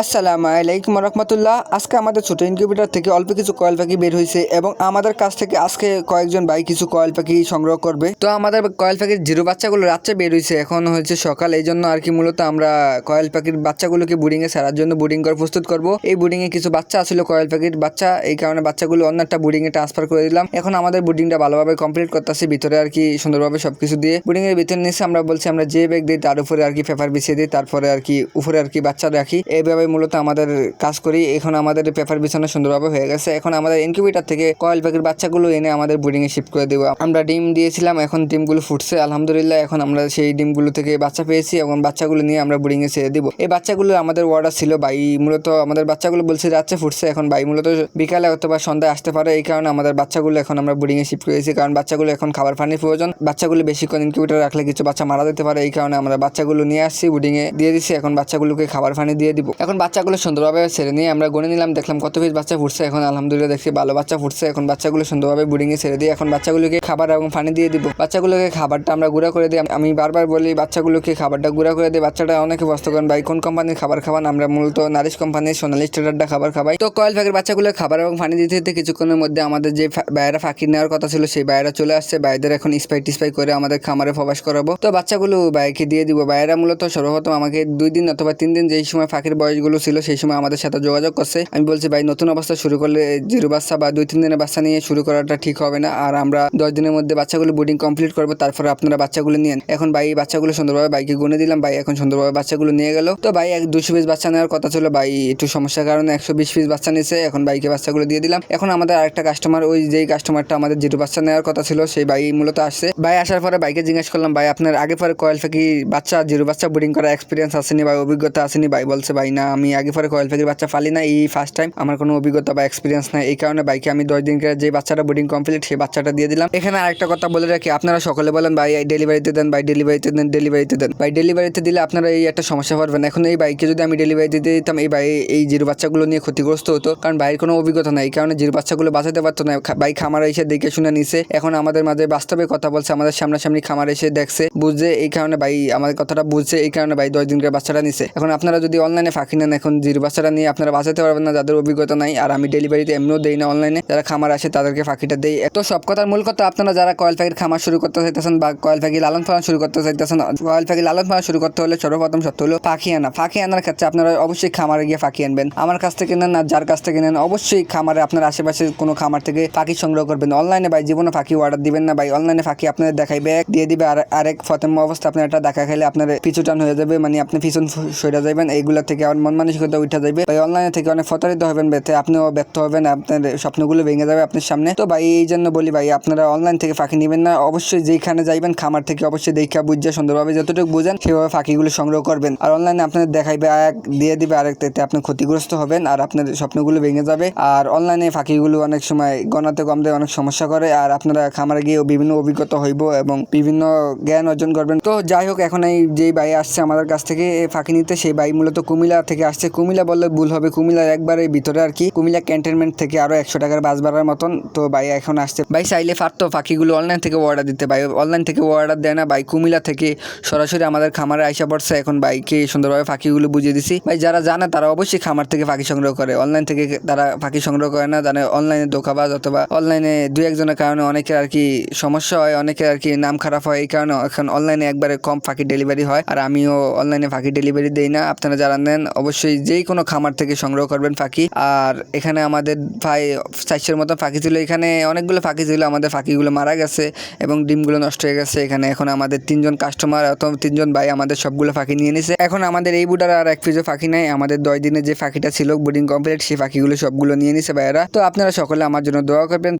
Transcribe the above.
আসসালামু আলাইকুম রহমতুল্লাহ। আজকে আমাদের ছোট ইনকিউবেটার থেকে অল্প কিছু কয়েল পাখি বের হয়েছে এবং আমাদের কাছ থেকে আজকে কয়েকজন ভাই কিছু কয়েল পাখি সংগ্রহ করবে। তো আমাদের কয়েল পাখির জিরো বাচ্চাগুলো রাত্রে বের হয়েছে, এখন হচ্ছে সকাল। এই জন্য আর কি মূলত আমরা কয়েল পাখির বাচ্চাগুলোকে বুডিং এ ছাড়ার জন্য বুডিং করে প্রস্তুত করব। এই বুডিং এ কিছু বাচ্চা আসলে কয়েল পাখির বাচ্চা। এই কারণে বাচ্চাগুলো অন্য একটা বুডিং এ ট্রান্সফার করে দিলাম। এখন আমাদের বুডিংটা ভালোভাবে কমপ্লিট করতেছি, ভিতরে আর কি সুন্দরভাবে সবকিছু দিয়ে। বুডিং এর ভিতরে নিচে আমরা বলছি, আমরা যে ব্যাগ দিই, তার উপরে আর কি পেপার বিছিয়ে দিই, তারপরে আর কি উপরে আর কি বাচ্চা রাখি। এইভাবে মূলত আমাদের কাজ করি। এখন আমাদের পেপার বিছানো সুন্দরভাবে হয়ে গেছে। এখন আমাদের ইনকিউবেটার থেকে কয়েল পাখির বাচ্চাগুলো এনে আমাদের বুডিং এ শিফট করে দেবো। আমরা ডিম দিয়েছিলাম, এখন ডিমগুলো ফুটছে। আলহামদুলিল্লাহ, এখন আমরা সেই ডিমগুলো থেকে বাচ্চা পেয়েছি এবং বাচ্চাগুলো নিয়ে আমরা বুডিং এ ছেড়ে দিব। এই বাচ্চাগুলো আমাদের অর্ডার ছিল। বাই মূলত আমাদের বাচ্চাগুলো বলছে যাচ্ছে ফুটছে। এখন বাই মূলত বিকালে অথবা সন্ধ্যায় আসতে পারে। এই কারণে আমাদের বাচ্চাগুলো এখন আমরা বুডিং এ শিফট করেছি কারণ বাচ্চাগুলো এখন খাবার পানির প্রয়োজন। বাচ্চাগুলো বেশিক্ষণ ইনকিউবেটার রাখলে কিছু বাচ্চা মারা যেতে পারে। এই কারণে আমরা বাচ্চাগুলো নিয়ে আসছি বুডিং এ দিয়ে দিচ্ছি। এখন বাচ্চাগুলোকে খাবার পানি দিয়ে দিব। এখন বাচ্চাগুলো সুন্দরভাবে ছেড়ে নিয়ে আমরা গনে নিলাম, দেখলাম কত পিস বাচ্চা ফুটছে। এখন আলহামদুলিল্লাহ দেখছি ভালো বাচ্চা ফুটছে। এখন বাচ্চাগুলো সুন্দরভাবে বুড়িংয়ে ছেড়ে দিই এখন বাচ্চাগুলোকে খাবার এবং পানি দিয়ে দিব। বাচ্চাগুলোকে খাবারটা আমরা গুঁড়া করে দিই। আমি বারবার বলি, বাচ্চাগুলোকে খাবারটা গুঁড়া করে দিই। বাচ্চাটা অনেকে বস্ত করেন, ভাই, কোন কোম্পানির খাবার খাবান? আমরা মূলত নারিশ কোম্পানির সোনালি স্টার্টারটা খাবার খাবাই। তো কয়েল ফ্যাকের বাচ্চাগুলো খাবার এবং পানি দিতে দিতে কিছুক্ষণের মধ্যে আমাদের যে বাইরে ফাঁকি নেওয়ার কথা ছিল, সেই বাইরে চলে আসছে। বাইরেদের এখন স্পাই টিস্পাই করে আমাদের খামারে প্রবাস করাবো। তো বাচ্চাগুলো বাইকে দিয়ে দিব। বাইরা মূলত সর্বপ্রথম আমাকে দুই দিন অথবা তিন দিন যেই সময় ফাঁকির বয়সগুলো ছিল, সেই সময় আমাদের সাথে যোগাযোগ করছে। আমি বলছি, ভাই, নতুন অবস্থা শুরু করলে জিরো বাচ্চা বা দুই, তিন দিনের বাচ্চা নিয়ে শুরু করাটা ঠিক হবে না। আর আমরা দশ দিনের মধ্যে বাচ্চাগুলো বোর্ডিং কমপ্লিট করব, তারপরে আপনারা বাচ্চাগুলো নিয়েন এখন ভাই বাচ্চাগুলো সুন্দরভাবে বাইকে গুনে দিলাম। ভাই, এখন সুন্দরভাবে বাচ্চাগুলো নিয়ে গেল। তো ভাই, এক দুশো পিস বাচ্চা নেওয়ার কথা ছিল। ভাই, একটু সমস্যার কারণে একশো বিশ পিস বাচ্চা নিয়েছে। এখন বাইকে বাচ্চাগুলো দিয়ে দিলাম। এখন আমাদের আরেকটা কাস্টমার ওই যেই কাস্টমারটা আমাদের জিরো বাচ্চা নেওয়ার কথা ছিল, সেই ভাই মূলত আসছে। ভাই, আসার পরে বাইকে জিজ্ঞেস করলাম, ভাই, আপনার আগে পরে কয়েল ফাঁকি বাচ্চা, জিরো বাচ্চা বোর্ডিং করার এক্সপিরিয়েন্স আসেনি ভাই অভিজ্ঞতা আসেনি? ভাই বলছে, ভাই, না। আমি আগে পরে কয়েল ফাঁকির বাচ্চা ফালি না, এই ফার্স্ট টাইম আমার কোনো অভিজ্ঞতা বা এক্সপিরিয়েন্স নাই। এই কারণে বাইকে আমি দশ দিন করে যে বাচ্চাটা বোর্ডিং কমপ্লিট সেই বাচ্চাটা দিয়ে দিলাম। এখানে আরেকটা কথা বলে রাখি, আপনারা সকলে বলেন, ভাই ডেলিভারিতে দেন, ভাই ডেলিভারিতে দেন ডেলিভারিতে দেন। ভাই ডেলিভারিতে দিলে আপনারা এই একটা সমস্যা পারবেন। এখন এই বাইকে যদি আমি ডেলিভারি দিতে দিতাম, এই ভাই, এই জিরো বাচ্চাগুলো নিয়ে ক্ষতিগ্রস্ত হতো, কারণ বাইরের কোনো অভিজ্ঞতা নাই। এই কারণে জিরো বাচ্চাগুলো বাঁচাতে পারতো না। ভাই খামার এসে দেখে শুনে নিছে। এখন আমাদের মাঝে বাস্তবে কথা বলছে, আমাদের সামনাসামনি খামার এসে দেখছে, বুঝছে। এই কারণে ভাই আমাদের কথাটা বুঝছে। এই কারণে ভাই, দশ দিন করে বাচ্চাটা নিছে। এখন আপনারা যদি অনলাইনে ফাঁকি নেন এখন। জিরো বাচ্চাটা নিয়ে আপনারা বাঁচাতে পারবেন না, যাদের অভিজ্ঞতা নাই। আর আমি ডেলিভারিতে এমনিও দেই না অনলাইনে। যারা খামার আসে, তাদেরকে ফাঁকিটা দেই। তো সব কথার মূল কথা আপনারা যারা কয়েল পাখির খামার শুরু করতে চাইতেছেন বা কয়েল পাখি লালন পালন শুরু করতে চাইতেছেন, কয়েল পাখি লালন পালন শুরু করতে হলে সর্বপ্রথম সত্য হলো পাখি আনা। পাখি আনার ক্ষেত্রে আপনারা অবশ্যই খামারে গিয়ে পাখি আনবেন। আমার কাছ থেকে নেন আর যার কাছ থেকে নেন, অবশ্যই খামারে আপনার আশেপাশে কোনো খামার থেকে পাখি সংগ্রহ করবেন। অনলাইনে ভাই জীবনে পাখি অর্ডার দিবেন না ভাই। অনলাইনে পাখি আপনাদের দেখাইবে এক দিয়ে দিবে। আর আরেক প্রথম অবস্থা, আপনার একটা দেখা খেলে আপনার পিছু টান হয়ে যাবে। মানে আপনি পিছন সরে যাবেন এইগুলা থেকে আমার মন মানসিকতা উঠে যাবে ভাই অনলাইনে থেকে অনেক প্রতারিত হবেন বেতে আপনিও ব্যর্থ হবেন, আপনার স্বপ্নগুলো ভেঙে যাবে আপনার সামনে। তো ভাই, এই জন্য বলি ভাই, আপনারা অনলাইন থেকে ফাঁকি নেবেন না। অবশ্যই যেখানে যাইবেন, খামার থেকে অবশ্যই দেখা বুঝে সুন্দরভাবে যতটুকু বুঝেন, সেভাবে পাখিগুলো সংগ্রহ করবেন। আর অনলাইনে আপনাদের দেখাইবে এক দিয়ে দিবে আরেক এতে আপনি ক্ষতিগ্রস্ত হবেন আর আপনার স্বপ্নগুলো ভেঙে যাবে। আর অনলাইনে পাখিগুলো অনেক সময় গণাতে কমতে অনেক সমস্যা করে। আর আপনারা খামারে গিয়ে বিভিন্ন অভিজ্ঞতা হইব এবং বিভিন্ন জ্ঞান অর্জন করবেন। তো যাই হোক, এখন এই যেই ভাই আসছে আমাদের কাছ থেকে ফাঁকি নিতে, সেই ভাই মূলত কুমিল্লা থেকে আসছে। কুমিল্লা বললে ভুল হবে। কুমিল্লার একবারে ভিতরে আর কি। কুমিল্লা ক্যান্টনমেন্ট থেকে আরও একশো টাকার বাস ভাড়ার মতন। তো ভাই, এখন আসছে। ভাই, চাইলে পারতো পাখিগুলো অনলাইন থেকে অর্ডার দিতে। ভাই অনলাইন থেকে অর্ডার দেয় না। ভাই, কুমিল্লা থেকে সরাসরি আমাদের খামারে আইসা পড়ছে। এখন বাইকে সুন্দরভাবে পাখিগুলো বুঝিয়ে দিছি। ভাই, যারা জানে তারা অবশ্যই খামার থেকে পাখি সংগ্রহ করে। অনলাইন থেকে তারা পাখি সংগ্রহ করে না। জানে অনলাইনে দোকাবাজ অথবা অনলাইনে দুই একজনের কারণে অনেকের আর কি সমস্যা হয়, অনেকের আর কি নাম খারাপ হয়। এই কারণে এখন অনলাইনে একবারে কম পাখি ডেলিভারি হয়। আর আমিও অনলাইনে পাখি ডেলিভারি দেই না। আপনারা যারা নেন অবশ্যই যেই কোনো খামার থেকে সংগ্রহ করবেন পাখি আর এখানে আমাদের ভাই চারশোর মতো পাখি ছিল এখানে অনেকগুলো পাখি ছিল আমাদের পাখিগুলো মারা গেছে এবং ডিমগুলো নষ্ট হয়ে গেছে। এখানে এখন আমাদের তিনজন কাস্টমার অথবা তিনজন ভাই আমাদের সবগুলো ফাঁকি নিয়ে নিছে। এখন আমাদের এই বুটার আর এক পিজও পাখি নাই। আমাদের দশ দিনে যে পাখিটা ছিল বোর্ডিং কমপ্লিট সেই পাখিগুলো সবগুলো নিয়ে নিছে ভাইয়েরা। তো আপনারা সকলে আমার জন্য দোয়া করবেন।